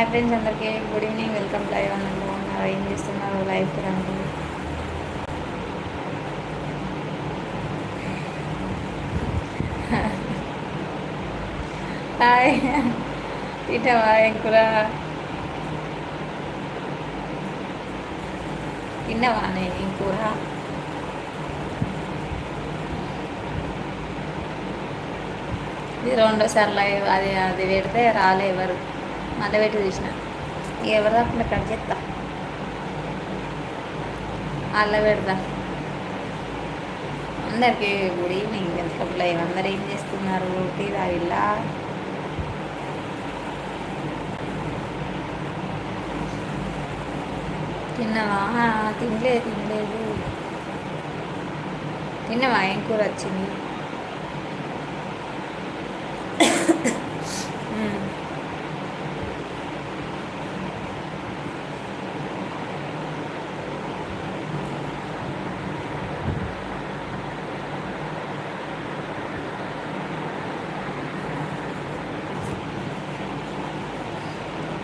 Hi friends అందరికీ good evening welcome live అని ఉన్నారు ఏం చేస్తున్నారు? లైఫ్ రండి హాయ్. తింటావా ఎక్కువ కూర? తిన్నావా ఏం ఇది రెండోసారి లైవ్ అది అది పెడితే రాలే ఎవరు. మళ్ళీ పెట్టి చూసిన ఎవరు రాకుండా కట్ చేస్తా అల్ల పెడతా. అందరికీ గుడ్ ఈవినింగ్. వెల్కమ్ లైవ్ అందరు ఏం చేస్తున్నారు? టీ తాగిల్లా? తిన్నావా? తినలేదు తినలేదు. తిన్నావా? ఏం కూర వచ్చింది?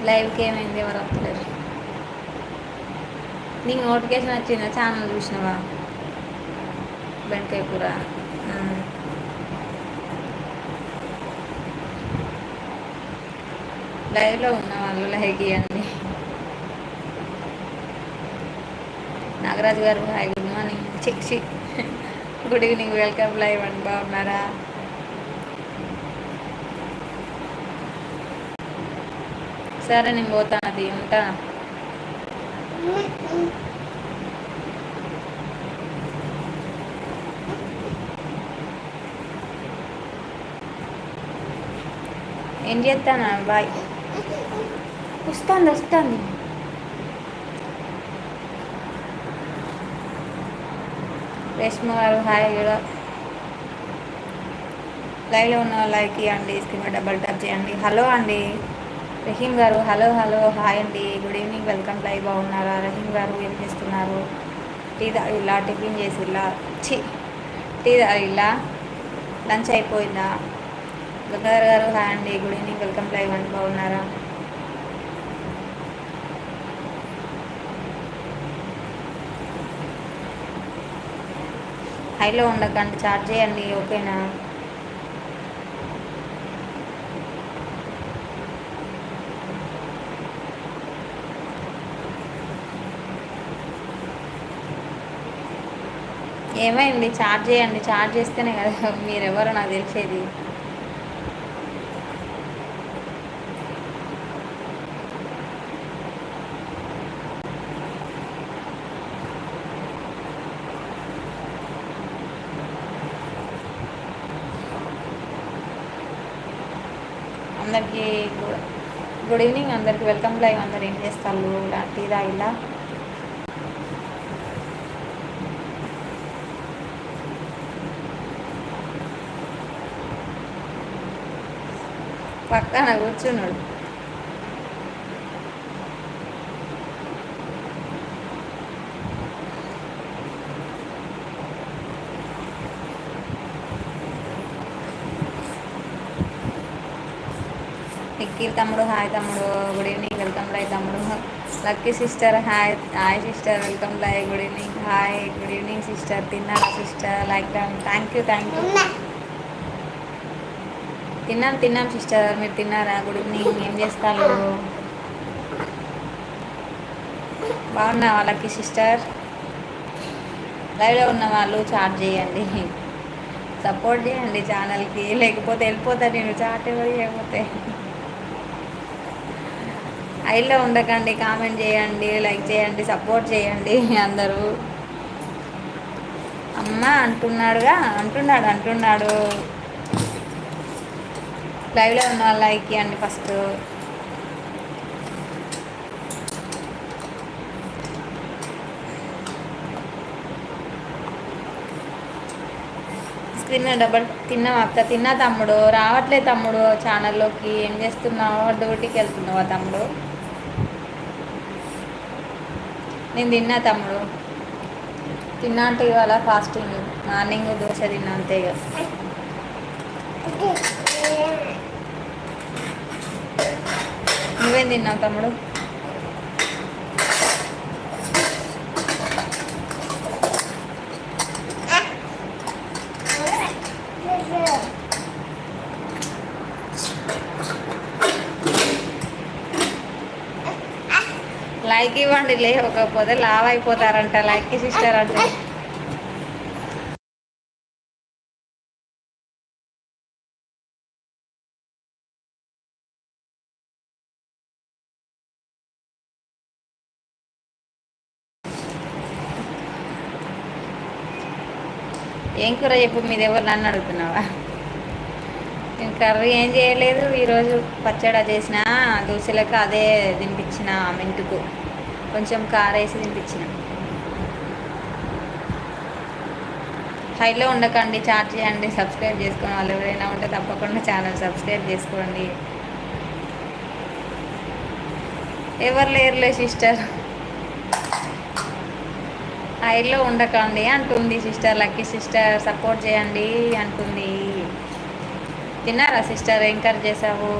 లైవ్కి ఏమైంది ఎవరు వస్తలేరు నీకు నోటిఫికేషన్ వచ్చిందా? ఛానల్ చూసినావా? బెండకాయ కూర లైవ్లో ఉన్న వాళ్ళు లైక్ ఇవ్వండి Nagaraju garu hi good morning. చిక్ గుడ్ ఈవినింగ్ వెల్కమ్ లైవ్ అండి బాగున్నారా? సరే నేను పోతాను అది ఉంటా ఏం చేస్తానా? బాయ్. వస్తుంది వస్తుంది. రేష్మ గారు హాయ్ కూడా లైవ్లో ఉన్న లైక్ ఇవ్వండి స్క్రీన్ డబల్ టచ్ చేయండి. హలో అండి. Rahim garu hello hello hi అండి. గుడ్ ఈవినింగ్ వెల్కమ్ లైవ్ బాగున్నారా? రహీం గారు ఏం చేస్తున్నారు? టీ ఇలా టిఫిన్ చేసి ఇలా చి టీ ఇలా లంచ్ అయిపోయిందా? గంగాధర్ గారు హాయ్ అండి. గుడ్ ఈవినింగ్ వెల్కమ్ లైవ్ అండి బాగున్నారా? హైలో ఉండకండి చార్జ్ చేయండి ఓకేనా? ఏమైంది? చార్జ్ చేయండి. చార్జ్ చేస్తేనే కదా మీరెవరో నాకు తెలిసేది. అందరికీ గుడ్ ఈవినింగ్. అందరికి వెల్కమ్. లైవ్ అందరు ఏం చేస్తారు? టీ ఇలా పక్కన కూర్చున్నాడు. నిఖిల్ తమ్ముడు హాయ్ తమ్ముడు గుడ్ ఈవినింగ్ వెల్కమ్ లై తమ్ముడు. Lucky sister hi hi sister welcome live good evening hi good evening sister తిన్నారా sister? Like thank you thank you. తిన్నాం తిన్నాం సిస్టర్ మీరు తిన్నారా? గుడ్ ఈవినింగ్ ఏం చేస్తారు? బాగున్నా వాళ్ళకి సిస్టర్? లైవ్లో ఉన్న వాళ్ళు చాట్ చేయండి. సపోర్ట్ చేయండి ఛానల్కి లేకపోతే వెళ్ళిపోతా నేను చాట్ ఎవరు చేయకపోతే. ఐలో ఉండకండి కామెంట్ చేయండి లైక్ చేయండి సపోర్ట్ చేయండి అందరూ. అమ్మ అంటున్నాడుగా అంటున్నాడు అంటున్నాడు. లైవ్లో ఉన్న లైక్ ఇవ్వండి ఫస్ట్. స్క్రీన్ డబల్ తిన్నాం అక్క? తిన్నా తమ్ముడు. రావట్లే తమ్ముడు ఛానల్లోకి. ఏం చేస్తున్నావు? డ్యూటీకి వెళ్తున్నావా తమ్ముడు? నేను తిన్నా తమ్ముడు. తిన్నా అంటే ఇవాళ ఫాస్టింగ్. మార్నింగ్ దోశ తిన్నా అంతే ఇక నువ్వేం తిన్నావు తమ్ముడు. లైక్ ఇవ్వండి లేకపోతే లావ్ అయిపోతారంట లైక్ సిస్టర్ అంటే. ఏం కూర చెప్పు మీది ఎవరు నన్ను అడుగుతున్నావా? నేను కర్రీ ఏం చేయలేదు ఈరోజు పచ్చడి చేసిన దోశలకు అదే తినిపించిన మెంటుకు కొంచెం కారేసి తినిపించిన. హైలో ఉండకండి చాట్ చేయండి సబ్స్క్రైబ్ చేసుకుని వాళ్ళు ఎవరైనా ఉంటే తప్పకుండా ఛానల్ సబ్స్క్రైబ్ చేసుకోండి. ఎవరు లేరులే సిస్టర్? ఐర్లో ఉండకండి అంటుంది సిస్టర్ లక్కీ సిస్టర్ సపోర్ట్ చేయండి అంటుంది. తిన్నారా సిస్టర్? ఎంకరేజ్ చేసావు?